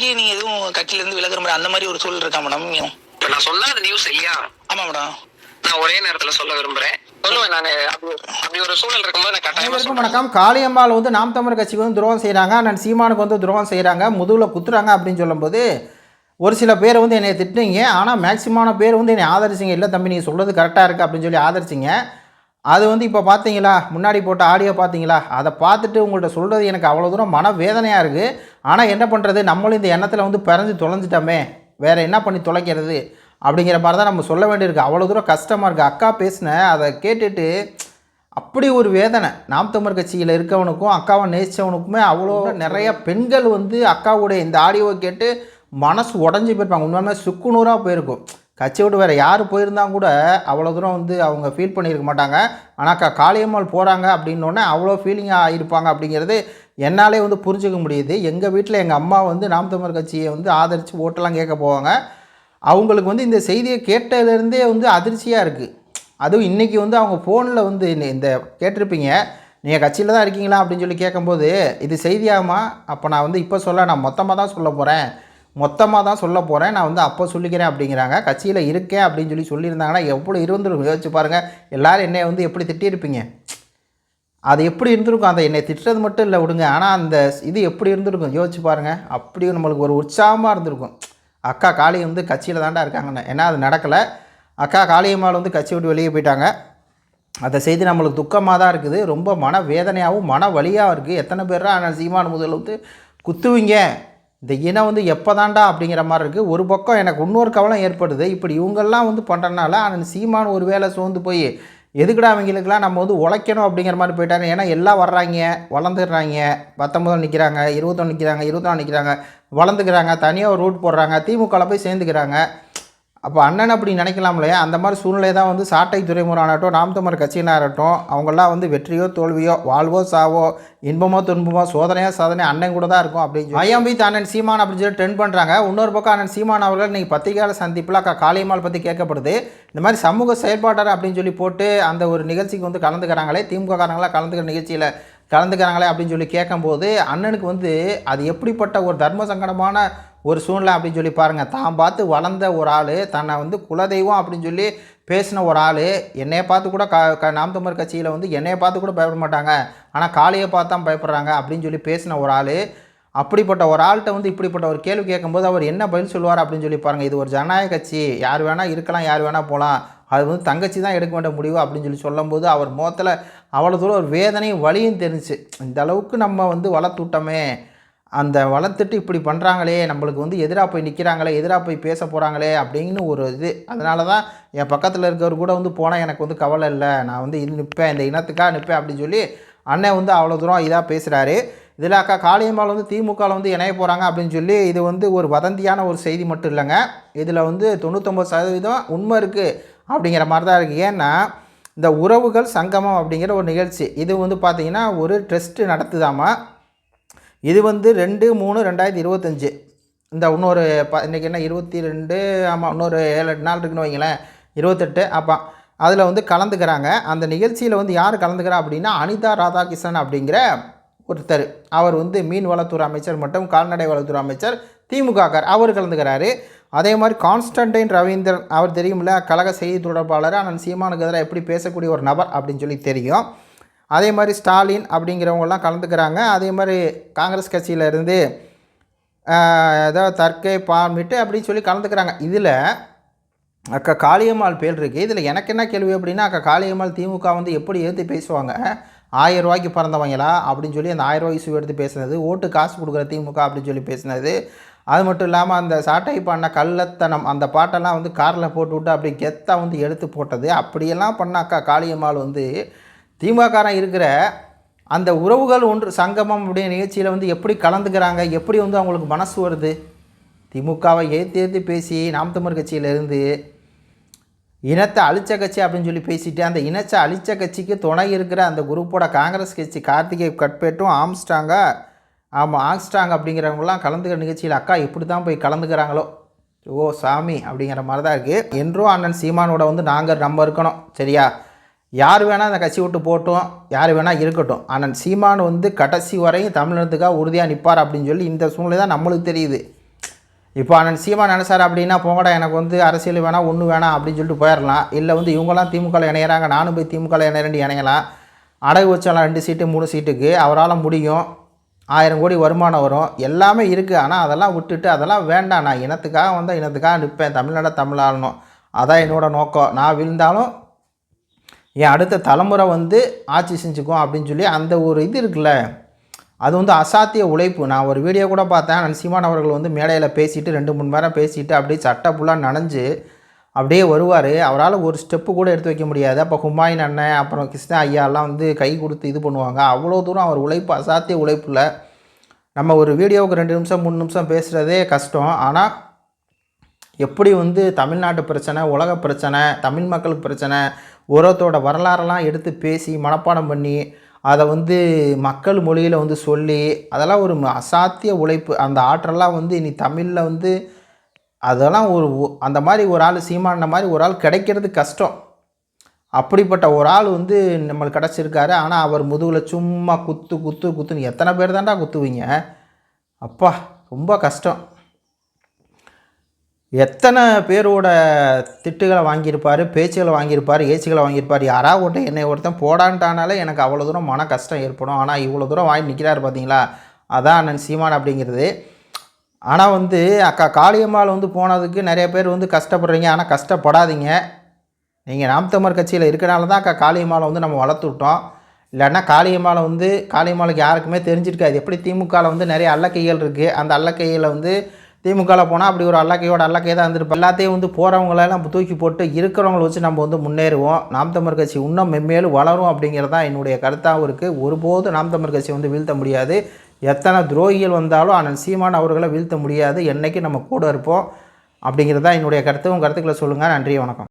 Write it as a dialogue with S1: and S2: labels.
S1: நாளைக்கு நீங்க எதுவும் கட்சியில இருந்து விலகுற மாதிரி அந்த மாதிரி ஒரு சூழல் இருக்கா மேடம்
S2: இப்ப நான் சொல்லாத நியூஸ் இல்லையா
S1: ஆமா மேடம்
S2: நான் ஒரே நேரத்துல சொல்ல விரும்புறேன். சொல்லுவேன் நான். அப்படி ஒரு சூழல் இருக்கும்போது நான் கட்டாயமா.
S3: வணக்கம். காளியம்மாள் வந்து நாம் தமிழர் கட்சிக்கு வந்து துரோகம் செய்கிறாங்க நான் சீமானுக்கு வந்து துரோகம் செய்கிறாங்க முதுகில் குத்துறாங்க அப்படின்னு சொல்லும்போது ஒரு சில பேர் வந்து என்னை திட்டுனீங்க. ஆனால் மேக்சிமான பேர் வந்து என்னை ஆதரிச்சிங்க. இல்லை தம்பி நீங்கள் சொல்கிறது கரெக்டாக இருக்குது அப்படின்னு சொல்லி ஆதரிச்சிங்க. அது வந்து இப்போ பார்த்தீங்களா முன்னாடி போட்ட ஆடியோ பார்த்தீங்களா அதை பார்த்துட்டு உங்கள்கிட்ட சொல்கிறது எனக்கு அவ்வளோ தூரம் மன வேதனையாக இருக்குது ஆனால் என்ன பண்ணுறது நம்மளும் இந்த எண்ணத்தில் வந்து பிறந்து தொலைஞ்சிட்டோமே. வேறு என்ன பண்ணி தொலைக்கிறது? அப்படிங்கிற மாதிரி தான் நம்ம சொல்ல வேண்டியிருக்கு. அவ்வளோ தூரம் கஷ்டமாக இருக்குது அக்கா பேசினேன் அதை கேட்டுட்டு அப்படி ஒரு வேதனை. நாம் தமிழர் கட்சியில் இருக்கவனுக்கும் அக்காவை நேசித்தவனுக்குமே அவ்வளோ நிறைய பெண்கள் வந்து அக்காவுடைய இந்த ஆடியோவை கேட்டு மனசு உடஞ்சி போயிருப்பாங்க. உண்மையுமே சுக்குநூறாக போயிருக்கும். கட்சி விட்டு வேறு யார் போயிருந்தா கூட அவ்வளோ தூரம் வந்து அவங்க ஃபீல் பண்ணியிருக்க மாட்டாங்க. ஆனால் க காளியம்மாள் போகிறாங்க அப்படின்னோடனே அவ்வளோ ஃபீலிங்காக இருப்பாங்க அப்படிங்கிறது என்னாலே வந்து புரிஞ்சுக்க முடியுது. எங்கள் வீட்டில் எங்கள் அம்மா வந்து நாம் தமிழர் கட்சியை வந்து ஆதரித்து ஓட்டெல்லாம் கேட்க போவாங்க. அவங்களுக்கு வந்து இந்த செய்தியை கேட்டதுலேருந்தே வந்து அதிர்ச்சியாக இருக்குது அதுவும் இன்றைக்கி வந்து அவங்க ஃபோனில் வந்து இந்த- இந்த கேட்டிருப்பீங்க. நீங்கள் கட்சியில் தான் இருக்கீங்களா அப்படின்னு சொல்லி கேட்கும்போது இது செய்தியாகுமா அப்போ நான் வந்து இப்போ சொல்ல நான் மொத்தமாக தான் சொல்ல போகிறேன் மொத்தமாக தான் சொல்ல போகிறேன் நான் வந்து அப்போ சொல்லிக்கிறேன் அப்படிங்கிறாங்க. கட்சியில் இருக்கேன் அப்படின்னு சொல்லி சொல்லியிருந்தாங்கன்னா எவ்வளோ இருந்துருக்கும்? யோசிச்சு பாருங்கள் எல்லோரும் என்னை வந்து எப்படி திட்டியிருப்பீங்க? அது எப்படி இருந்திருக்கும்? அந்த என்னை திட்டுறது மட்டும் இல்லை விடுங்க. ஆனால் அந்த இது எப்படி இருந்திருக்கும்? யோசிச்சு பாருங்கள் அப்படியும் நம்மளுக்கு ஒரு உற்சாகமாக இருந்திருக்கும். அக்கா காளி வந்து கட்சியில் தாண்டா இருக்காங்கன்னு. ஏன்னா அது நடக்கலை. அக்கா காளியம்மாள் வந்து கட்சி விட்டு வெளியே போயிட்டாங்க. அந்த செய்தி நம்மளுக்கு துக்கமாக தான் இருக்குது. ரொம்ப மன வேதனையாகவும் மன வழியாக இருக்குது எத்தனை பேர் ஆனால் சீமான முதல் வந்து குத்துவீங்க? இந்த இனம் வந்து எப்போ தாண்டா அப்படிங்கிற மாதிரி இருக்குது ஒரு பக்கம் எனக்கு இன்னொரு கவலம் ஏற்படுது. இப்படி இவங்கெல்லாம் வந்து பண்ணுறனால ஆனால் சீமான் ஒரு வேலை சோர்ந்து போய் எதுக்குடா அவங்களுக்குலாம் நம்ம வந்து உழைக்கணும்? அப்படிங்கிற மாதிரி போயிட்டாங்க. ஏன்னா எல்லாம் வர்றாங்க வளர்ந்துடுறாங்க. பத்தொம்பது நிற்கிறாங்க இருபத்தொன்று நிற்கிறாங்க இருபத்தொன்று நிற்கிறாங்க வளர்ந்துக்கிறாங்க தனியாக ஒரு ரூட் போடுறாங்க திமுகவில் போய் சேர்ந்துக்கிறாங்க. அப்போ அண்ணன் அப்படி நினைக்கலாம் இல்லையா அந்த மாதிரி சூழ்நிலை தான் வந்து சாட்டை துறைமுறாகட்டும் நாம் தமிழர் கட்சியினராகட்டும் அவங்கெல்லாம் வந்து வெற்றியோ தோல்வியோ வாழ்வோ சாவோ இன்பமோ துன்பமோ சோதனையோ சாதனை அண்ணன் கூட தான் இருக்கும் அப்படின்னு ஐஎம்பி அண்ணன் சீமான் அப்படின்னு சொல்லி ட்ரெண்ட் பண்ணுறாங்க இன்னொரு பக்கம் அண்ணன் சீமான் அவர்கள் இன்றைக்கி பத்திரிகையாளர் சந்திப்பில் அக்கா காளியம்மாள் பற்றி கேட்கப்படுது. இந்த மாதிரி சமூக செயல்பாட்டாளர் அப்படின்னு சொல்லி போட்டு அந்த ஒரு நிகழ்ச்சிக்கு வந்து கலந்துக்கிறாங்களே. திமுக காரங்களாம் கலந்துக்கிற நிகழ்ச்சியில் கலந்துக்கிறாங்களே அப்படின்னு சொல்லி கேட்கும்போது அண்ணனுக்கு வந்து அது எப்படிப்பட்ட ஒரு தர்ம சங்கடமான ஒரு சூழ்நிலை அப்படின்னு சொல்லி பாருங்கள் தான் பார்த்து வளர்ந்த ஒரு ஆள் தன்னை வந்து குலதெய்வம் அப்படின்னு சொல்லி பேசின ஒரு ஆள் என்னையை பார்த்து கூட க நாம் தமிழ் கட்சியில் வந்து என்னையை பார்த்து கூட பயப்பட மாட்டாங்க. ஆனால் காளியை பார்த்து தான் பயப்படுறாங்க அப்படின்னு சொல்லி பேசின ஒரு ஆள். அப்படிப்பட்ட ஒரு ஆள்கிட்ட வந்து இப்படிப்பட்ட ஒரு கேள்வி கேட்கும்போது அவர் என்ன பதில் சொல்லுவார் அப்படின்னு சொல்லி பாருங்கள் இது ஒரு ஜனநாயக கட்சி. யார் வேணால் இருக்கலாம் யார் வேணால் போகலாம் அது வந்து தங்கச்சி தான் எடுக்க வேண்டிய முடிவு அப்படின்னு சொல்லி சொல்லும்போது அவர் முகத்தில் அவ்வளோ தூரம் ஒரு வேதனையும் வலியும் தெரிஞ்சு இந்த அளவுக்கு நம்ம வந்து வளர்த்துட்டோமே. அந்த வளர்த்துட்டு இப்படி பண்ணுறாங்களே நம்மளுக்கு வந்து எதிராக போய் நிற்கிறாங்களே எதிராக போய் பேச போகிறாங்களே அப்படின்னு ஒரு இது. அதனால தான் என் பக்கத்தில் இருக்கிறவர் கூட வந்து போனால் எனக்கு வந்து கவலை இல்லை. நான் வந்து இது நிற்பேன் இந்த இனத்துக்காக நிற்பேன் அப்படின்னு சொல்லி அண்ணன் வந்து அவ்வளோ தூரம் இதாக பேசுகிறாரு இதில் அக்கா காளியம்மாள் வந்து திமுகவில் வந்து இணைய போகிறாங்க அப்படின்னு சொல்லி இது வந்து ஒரு வதந்தியான ஒரு செய்தி மட்டும் இல்லைங்க. இதில் வந்து தொண்ணூத்தொம்பது சதவீதம் உண்மை இருக்குது அப்படிங்கிற மாதிரி தான் இருக்குது ஏன்னா இந்த உறவுகள் சங்கமம் அப்படிங்கிற ஒரு நிகழ்ச்சி. இது வந்து பார்த்திங்கன்னா ஒரு ட்ரெஸ்ட்டு நடத்துதாமா? இது வந்து ரெண்டு மூணு ரெண்டாயிரத்தி இருபத்தஞ்சி. இந்த இன்னொரு ப இன்றைக்கி என்ன இருபத்தி ரெண்டு ஆமாம் இன்னொரு ஏழு எட்டு நாள் இருக்குன்னு வைங்களேன். இருபத்தெட்டு அப்போ. அதில் வந்து கலந்துக்கிறாங்க. அந்த நிகழ்ச்சியில் வந்து யார் கலந்துக்கிறா அப்படின்னா அனிதா ராதாகிருஷ்ணன் அப்படிங்கிற ஒருத்தர். அவர் வந்து மீன் வளத்துறை அமைச்சர் மற்றும் கால்நடை வளத்துறை அமைச்சர் திமுகக்கார் அவர் கலந்துக்கிறாரு. அதே மாதிரி கான்ஸ்டன்டைன் ரவீந்திரன் அவர் தெரியுமில்ல கழக செய்தி தொடர்பாளர். ஆனால் சீமானுக்கு எதிராக எப்படி பேசக்கூடிய ஒரு நபர் அப்படின்னு சொல்லி தெரியும். அதே மாதிரி ஸ்டாலின் அப்படிங்கிறவங்கெல்லாம் கலந்துக்கிறாங்க. அதே மாதிரி காங்கிரஸ் கட்சியிலேருந்து ஏதோ தற்கை பார்மிட்டு அப்படின்னு சொல்லி கலந்துக்கிறாங்க. இதில் அக்கா காளியம்மாள் பேர் இருக்குது இதில் எனக்கு என்ன கேள்வி அப்படின்னா அக்கா காளியம்மாள் திமுக வந்து எப்படி ஏற்றி பேசுவாங்க? ஆயிரம் ரூபாய்க்கு பிறந்தவங்களா? அப்படின்னு சொல்லி அந்த ஆயிரம் ரூபாய் இஷ்யூ எடுத்து பேசுனது. ஓட்டு காசு கொடுக்குற திமுக அப்படின்னு சொல்லி பேசினது. அது மட்டும் இல்லாமல் அந்த சாட்டை பண்ண கள்ளத்தனம் அந்த பாட்டெல்லாம் வந்து காரில் போட்டு விட்டு அப்படி கெத்தாக வந்து எடுத்து போட்டது. அப்படியெல்லாம் பண்ணாக்கா காளியம்மாள் வந்து திமுககாரன் இருக்கிற அந்த உறவுகள் ஒன்று சங்கமம் அப்படிங்கிற நிகழ்ச்சியில் வந்து எப்படி கலந்துக்கிறாங்க? எப்படி வந்து அவங்களுக்கு மனசு வருது? திமுகவை ஏற்றி ஏற்றி பேசி நாம் தமிழ் கட்சியிலேருந்து இனத்தை அழிச்ச கட்சி அப்படின்னு சொல்லி பேசிட்டு அந்த இனத்தை அழிச்ச கட்சிக்கு துணை இருக்கிற அந்த குரூப்போட காங்கிரஸ் கட்சி கார்த்திகை கட்பேட்டும் ஆம்ஸ்டாங்கா ஆமாம் ஆம்ஸ்டாங் அப்படிங்கிறவங்களாம் கலந்துக்கிற நிகழ்ச்சியில் அக்கா இப்படி தான் போய் கலந்துக்கிறாங்களோ? ஓ சாமி அப்படிங்கிற மாதிரி தான் இருக்குது என்றும் அண்ணன் சீமானோட வந்து நாங்கள் நம்ம இருக்கணும் சரியா? யார் வேணால் அந்த கட்சி விட்டு போட்டோம் யார் வேணால் இருக்கட்டும். அண்ணன் சீமான் வந்து கடைசி வரையும் தமிழினத்துக்காக உறுதியாக நிற்பார் அப்படின்னு சொல்லி இந்த சூழ்நிலை தான் நம்மளுக்கு தெரியுது. இப்போ அண்ணன் சீமா நினைச்சார் அப்படின்னா போங்கடா எனக்கு வந்து அரசியல் வேணாம் ஒன்று வேணாம் அப்படின்னு சொல்லிட்டு போயிடலாம் இல்லை வந்து இவங்களாம் திமுகவில் இணையிறாங்க நானும் போய் திமுகவில் இணையறேன் இணையலாம். அடகு வச்சாலாம் ரெண்டு சீட்டு மூணு சீட்டுக்கு அவரால் முடியும். ஆயிரம் கோடி வருமானம் வரும். எல்லாமே இருக்குது ஆனால் அதெல்லாம் விட்டுட்டு அதெல்லாம் வேண்டாம். நான் இனத்துக்காக வந்தால் இனத்துக்காக நிற்பேன். தமிழ்நாட தமிழ் அதான் என்னோடய நோக்கம். நான் விழுந்தாலும் என் அடுத்த தலைமுறை வந்து ஆட்சி செஞ்சுக்கும் அப்படின்னு சொல்லி அந்த ஒரு இது இருக்குல்ல அது வந்து அசாத்திய உழைப்பு. நான் ஒரு வீடியோ கூட பார்த்தேன். நான் சீமான் அவர்கள் வந்து மேடையில் பேசிட்டு ரெண்டு மூணு நேரம் பேசிட்டு அப்படியே சட்டை ஃபுல்லாக நனைஞ்சு அப்படியே வருவார். அவரால் ஒரு ஸ்டெப்பு கூட எடுத்து வைக்க முடியாது. அப்போ ஹுமாயின் அண்ணன் அப்புறம் கிருஷ்ண ஐயாலாம் வந்து கை கொடுத்து இது பண்ணுவாங்க. அவ்வளோ தூரம் அவர் உழைப்பு அசாத்திய உழைப்பில் நம்ம ஒரு வீடியோவுக்கு ரெண்டு நிமிஷம் மூணு நிமிஷம் பேசுகிறதே கஷ்டம். ஆனால் எப்படி வந்து தமிழ்நாட்டு பிரச்சனை உலக பிரச்சனை தமிழ் மக்களுக்கு பிரச்சனை உரத்தோட வரலாறெல்லாம் எடுத்து பேசி மனப்பாடம் பண்ணி அதை வந்து மக்கள் மொழியில் வந்து சொல்லி அதெல்லாம் ஒரு அசாத்திய உழைப்பு. அந்த ஆற்றலாம் வந்து இனி தமிழில் வந்து அதெல்லாம் ஒரு அந்த மாதிரி ஒரு ஆள் சீமான மாதிரி ஒரு ஆள் கிடைக்கிறது கஷ்டம். அப்படிப்பட்ட ஒரு ஆள் வந்து நம்மளுக்கு கிடச்சிருக்காரு. ஆனால் அவர் முதுகில் சும்மா குத்து குத்து குத்துன்னு எத்தனை பேர் தான்டா குத்துவீங்க? அப்பா ரொம்ப கஷ்டம். எத்தனை பேரோட திட்டுகளை வாங்கியிருப்பார் பேச்சுகளை வாங்கியிருப்பார் ஏச்சுகளை வாங்கியிருப்பார் யாராவது ஒருத்தன் என்னை ஒருத்தன் போடான்ட்டானாலே எனக்கு அவ்வளோ தூரம் மன கஷ்டம் ஏற்படும். ஆனால் இவ்வளோ தூரம் வாங்கி நிற்கிறாரு பார்த்தீங்களா அதான் அண்ணன் சீமான் அப்படிங்கிறது. ஆனால் வந்து அக்கா காளியம்மாள் வந்து போனதுக்கு நிறைய பேர் வந்து கஷ்டப்படுறீங்க. ஆனால் கஷ்டப்படாதீங்க. நீங்கள் நாம் தமிழர் கட்சியில் இருக்கனால தான் அக்கா காளியம்மாளை வந்து நம்ம வளர்த்து விட்டோம். இல்லைன்னா காளியம்மாளை வந்து காளியம்மாளுக்கு யாருக்குமே தெரிஞ்சிருக்காது. எப்படி திமுகவில் வந்து நிறைய அல்லக்கைகள் இருக்குது அந்த அல்லக்கையில் வந்து திமுகவில் போனால் அப்படி ஒரு அல்லக்கையோட அல்லக்கையை தான் இருந்திருப்போம் எல்லாத்தையும் வந்து போகிறவங்களெல்லாம் தூக்கி போட்டு இருக்கிறவங்கள வச்சு நம்ம வந்து முன்னேறுவோம். நாம் தமிழ் கட்சி இன்னும் மென்மேலும் வளரும் அப்படிங்கிறது தான் என்னுடைய கருத்தாகவும் இருக்குது ஒருபோது நாம் தமிழ் கட்சி வந்து வீழ்த்த முடியாது. எத்தனை துரோகிகள் வந்தாலும் ஆனால் சீமான் அவர்களை வீழ்த்த முடியாது. என்றைக்கு நம்ம கூட இருப்போம் அப்படிங்கிறது தான் என்னுடைய கருத்து. உங்கள் கருத்துக்களை சொல்லுங்கள் நன்றி வணக்கம்.